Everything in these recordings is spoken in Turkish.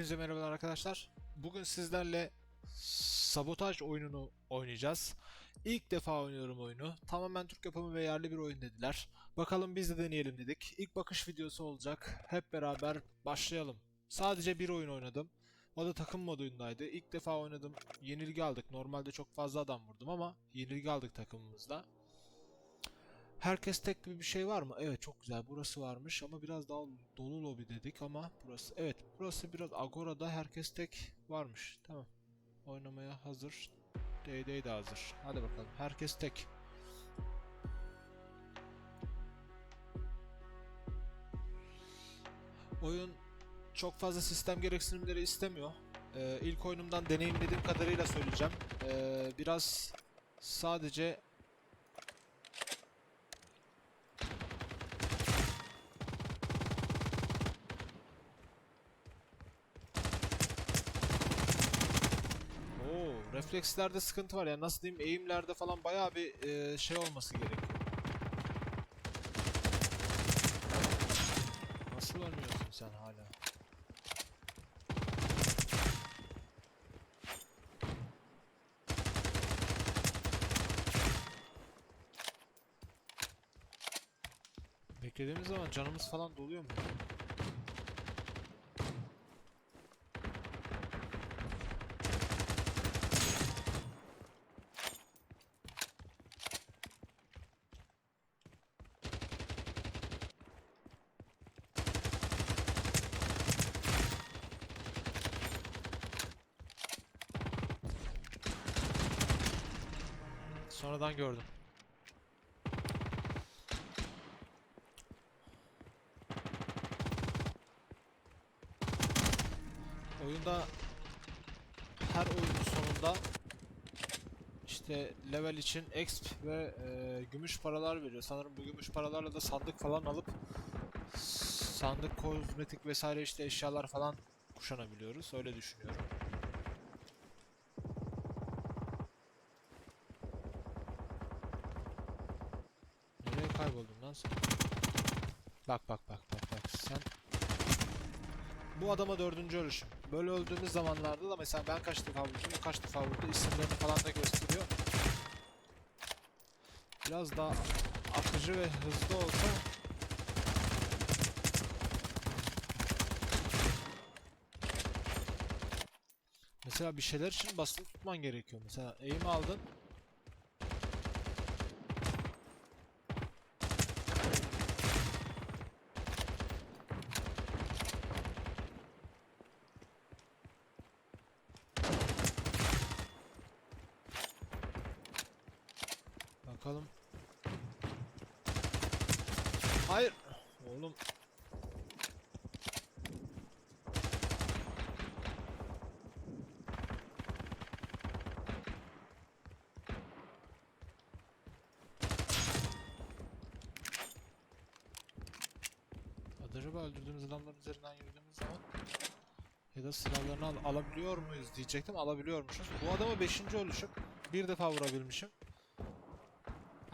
Hepinize merhabalar arkadaşlar. Bugün sizlerle sabotaj oyununu oynayacağız. İlk defa oynuyorum oyunu. Tamamen Türk yapımı ve yerli bir oyun dediler. Bakalım biz de deneyelim dedik. İlk bakış videosu olacak. Hep beraber başlayalım. Sadece bir oyun oynadım. O da takım modundaydı. İlk defa oynadım. Yenilgi aldık. Normalde çok fazla adam vurdum ama yenilgi aldık takımımızda. Herkes tek gibi bir şey var mı? Evet çok güzel. Burası varmış ama biraz daha dolu lobi dedik ama burası. Evet burası biraz Agora'da herkes tek varmış. Tamam. Oynamaya hazır. Day de hazır. Hadi bakalım. Herkes tek. Oyun çok fazla sistem gereksinimleri istemiyor. Ee, ilk oyunumdan deneyimlediğim kadarıyla söyleyeceğim. Ee, biraz sadece reflekslerde sıkıntı var ya. Nasıl diyeyim? Eğimlerde falan bayağı bir e, şey olması gerekiyor. Nasıl ölmüyorsun sen hala? Beklediğimiz zaman canımız falan doluyor mu? Sonradan gördüm. Oyunda her oyunun sonunda işte level için exp ve e, gümüş paralar veriyor. Sanırım bu gümüş paralarla da sandık falan alıp sandık kozmetik vesaire işte eşyalar falan kuşanabiliyoruz. Öyle düşünüyorum. Kayboldun lan sen? Bak bak bak bak bak sen bu adama dördüncü ölüşüm. Böyle öldüğümüz zamanlarda da mesela ben kaç defa vurdum, kaç defa vurdu isimlerini falan da gösteriyor. Biraz daha akıcı ve hızlı olsa Mesela bir şeyler için basılı tutman gerekiyor. Mesela eğim aldın. Bakalım. Hayır. Oğlum. Acaba öldürdüğümüz adamların üzerinden yürüdüğümüz zaman ya da silahlarını al alabiliyor muyuz diyecektim alabiliyormuşuz. Bu adama 5. ölüşüm. Bir defa vurabilmişim.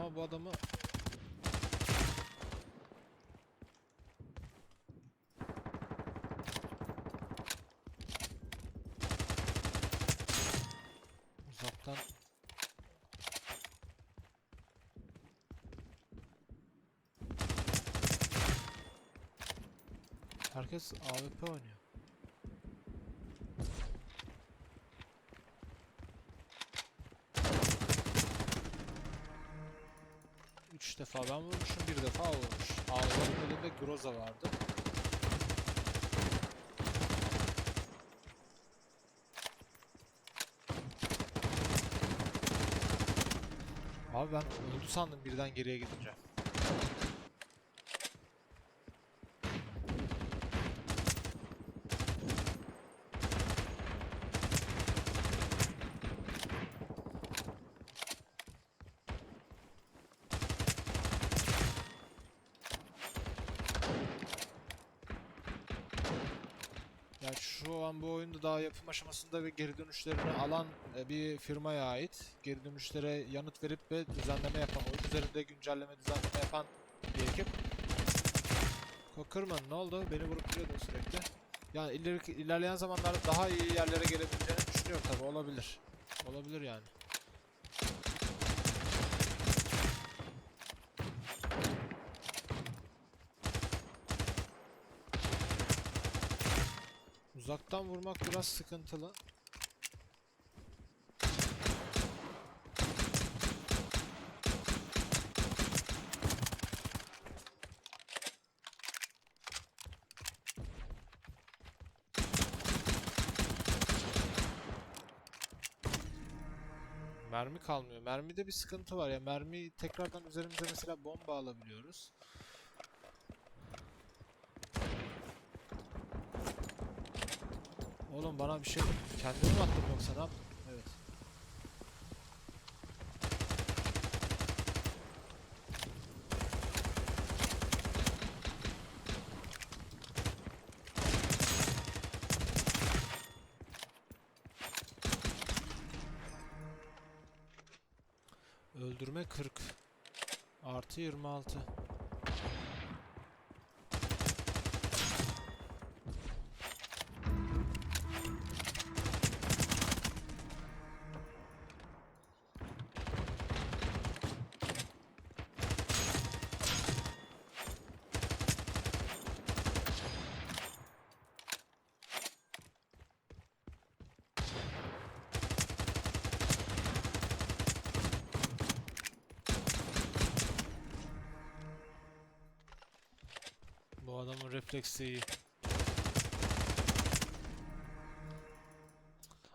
Ama bu adamı uzaktan Herkes AWP oynuyor. Defa ben vurmuşum, bir defa vurmuş. Ağzının elinde Groza vardı. Abi ben öldü sandım birden geriye gidince. Yani şu an bu oyunda daha yapım aşamasında ve geri dönüşlerini alan e, bir firmaya ait. Geri dönüşlere yanıt verip ve düzenleme yapan, oyun üzerinde güncelleme düzenleme yapan bir ekip. Cockerman ne oldu? Beni vurup duruyordun sürekli. Yani ileri, ilerleyen zamanlarda daha iyi yerlere gelebileceğini düşünüyorum tabii olabilir. Olabilir yani. Uzaktan vurmak biraz sıkıntılı. Mermi kalmıyor. Mermide bir sıkıntı var ya. Mermi tekrardan üzerimize mesela bomba alabiliyoruz. Oğlum bana bir şey kendimi mi attım yoksa ne yaptım? Evet. Öldürme 40 artı 26 adamın refleksi iyi.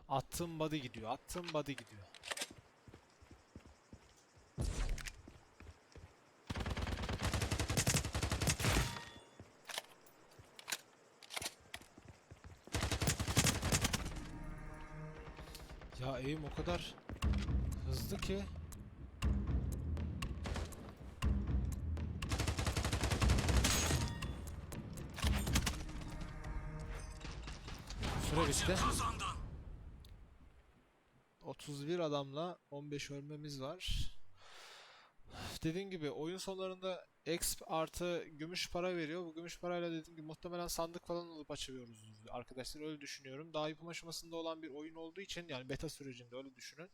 Attığım body gidiyor. Attığım body gidiyor. Ya eğim o kadar hızlı ki. Bitti. 31 adamla 15 ölmemiz var. Dediğim gibi oyun sonlarında exp artı gümüş para veriyor. Bu gümüş parayla dediğim gibi muhtemelen sandık falan alıp açıyoruz arkadaşlar öyle düşünüyorum. Daha yapım aşamasında olan bir oyun olduğu için yani beta sürecinde öyle düşünün.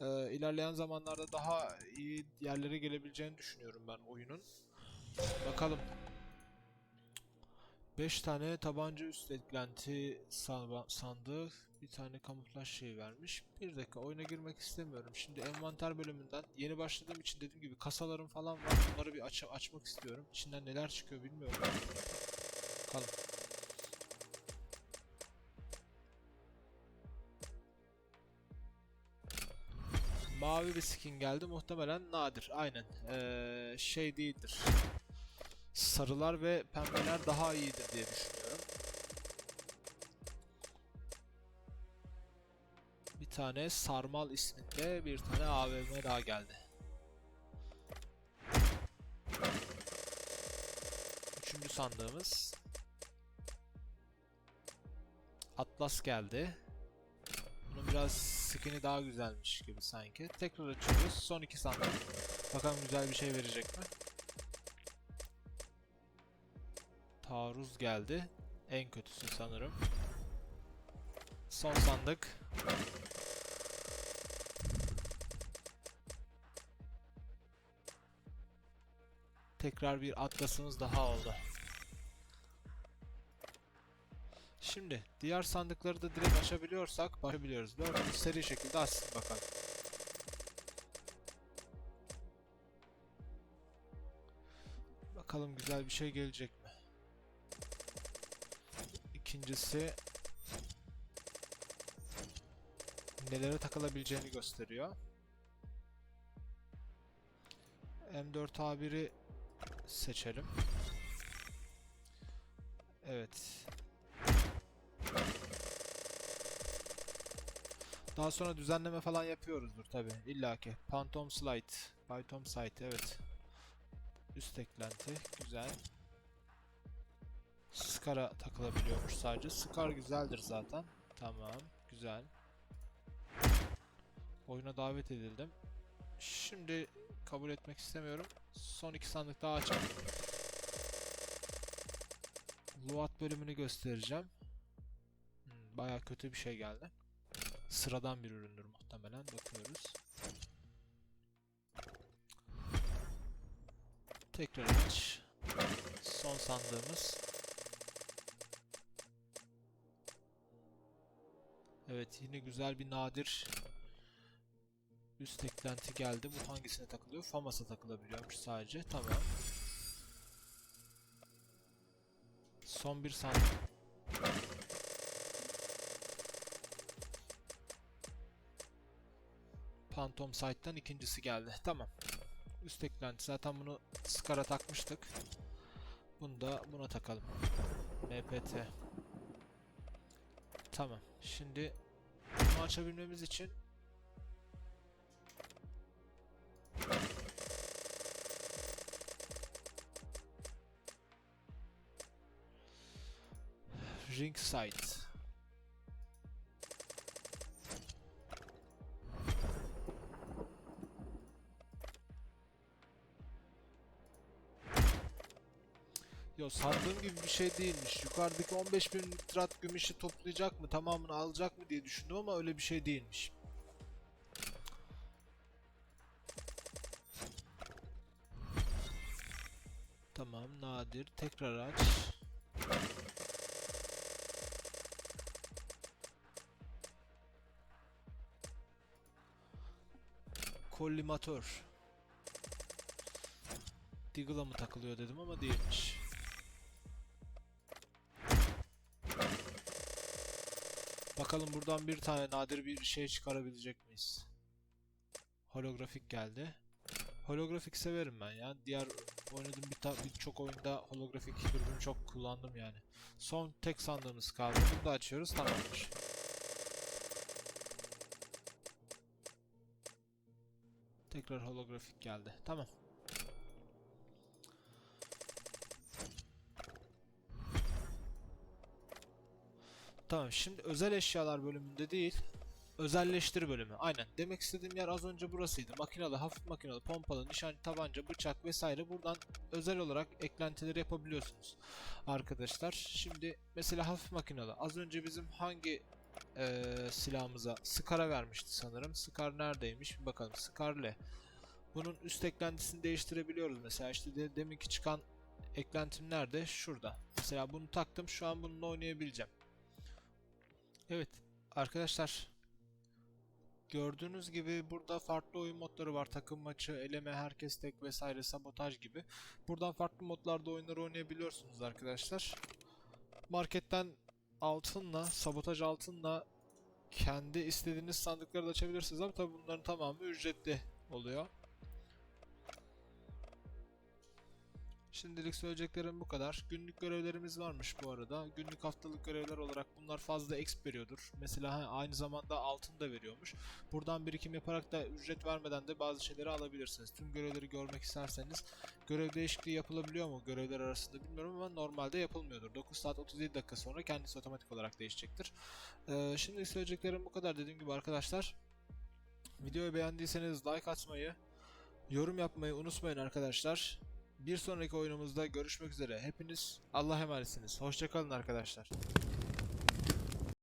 Ee, ilerleyen zamanlarda daha iyi yerlere gelebileceğini düşünüyorum ben oyunun. Bakalım. 5 tane tabanca üst eklenti sa- sandığı, bir tane kamuflaj şey vermiş. Bir dakika oyuna girmek istemiyorum. Şimdi envanter bölümünden yeni başladığım için dediğim gibi kasalarım falan var. Bunları bir aç açmak istiyorum. İçinden neler çıkıyor bilmiyorum. Bakalım. Mavi bir skin geldi. Muhtemelen nadir. Aynen. Ee, şey değildir. Sarılar ve pembeler daha iyidir diye düşünüyorum. Bir tane Sarmal isminde bir tane AVM daha geldi. Üçüncü sandığımız. Atlas geldi. Bunun biraz skin'i daha güzelmiş gibi sanki. Tekrar açıyoruz. Son iki sandık. Bakalım güzel bir şey verecek mi? Taarruz geldi. En kötüsü sanırım. Son sandık. Tekrar bir atlasımız daha oldu. Şimdi diğer sandıkları da direkt açabiliyorsak başlayabiliyoruz. Dördüncü seri şekilde açsın bakalım. Bakalım güzel bir şey gelecek mi? İkincisi nelere takılabileceğini gösteriyor. M4A1'i seçelim. Evet. Daha sonra düzenleme falan yapıyoruzdur tabi illaki. Phantom Slide, Python Site evet. Üst eklenti güzel. Scar'a takılabiliyormuş sadece. Scar güzeldir zaten. Tamam, güzel. Oyuna davet edildim. Şimdi kabul etmek istemiyorum. Son iki sandık daha açalım. Luat bölümünü göstereceğim. Baya kötü bir şey geldi. Sıradan bir üründür muhtemelen. Bakıyoruz. Tekrar aç. Son sandığımız. Evet yine güzel bir nadir üst eklenti geldi. Bu hangisine takılıyor? Famas'a takılabiliyormuş sadece. Tamam. Son bir sandık. Phantom Sight'tan ikincisi geldi. Tamam. Üst eklenti. Zaten bunu Scar'a takmıştık. Bunu da buna takalım. MPT. Tamam. Şimdi bunu açabilmemiz için Ring Yo sandığım gibi bir şey değilmiş. Yukarıdaki 15.000 nitrat gümüşü toplayacak mı, tamamını alacak mı diye düşündüm ama öyle bir şey değilmiş. Tamam, nadir. Tekrar aç. Kollimatör. Deagle'a mı takılıyor dedim ama değilmiş. Bakalım buradan bir tane nadir bir şey çıkarabilecek miyiz? Holografik geldi. Holografik severim ben ya. Diğer oynadığım bir birçok oyunda holografik ürünü çok kullandım yani. Son tek sandığımız kaldı. Bunu da açıyoruz. Tamamdır. Tekrar holografik geldi. Tamam. Tamam şimdi özel eşyalar bölümünde değil özelleştir bölümü. Aynen. Demek istediğim yer az önce burasıydı. Makinalı, hafif makinalı, pompalı, nişancı, tabanca, bıçak vesaire buradan özel olarak eklentileri yapabiliyorsunuz. Arkadaşlar şimdi mesela hafif makinalı. Az önce bizim hangi eee, silahımıza Scar'a vermişti sanırım. Scar neredeymiş? Bir bakalım. Scar'le. Bunun üst eklentisini değiştirebiliyoruz. Mesela işte de, deminki çıkan eklentim nerede? Şurada. Mesela bunu taktım. Şu an bununla oynayabileceğim. Evet arkadaşlar gördüğünüz gibi burada farklı oyun modları var. Takım maçı, eleme, herkes tek vesaire, sabotaj gibi. Buradan farklı modlarda oyunları oynayabiliyorsunuz arkadaşlar. Marketten altınla, sabotaj altınla kendi istediğiniz sandıkları da açabilirsiniz ama tabi bunların tamamı ücretli oluyor. Şimdilik söyleyeceklerim bu kadar. Günlük görevlerimiz varmış bu arada. Günlük haftalık görevler olarak bunlar fazla exp veriyordur. Mesela aynı zamanda altın da veriyormuş. Buradan birikim yaparak da ücret vermeden de bazı şeyleri alabilirsiniz. Tüm görevleri görmek isterseniz görev değişikliği yapılabiliyor mu görevler arasında bilmiyorum ama normalde yapılmıyordur. 9 saat 37 dakika sonra kendisi otomatik olarak değişecektir. Ee, şimdi söyleyeceklerim bu kadar dediğim gibi arkadaşlar. Videoyu beğendiyseniz like atmayı, yorum yapmayı unutmayın arkadaşlar. Bir sonraki oyunumuzda görüşmek üzere. Hepiniz Allah'a emanetsiniz. Hoşçakalın arkadaşlar.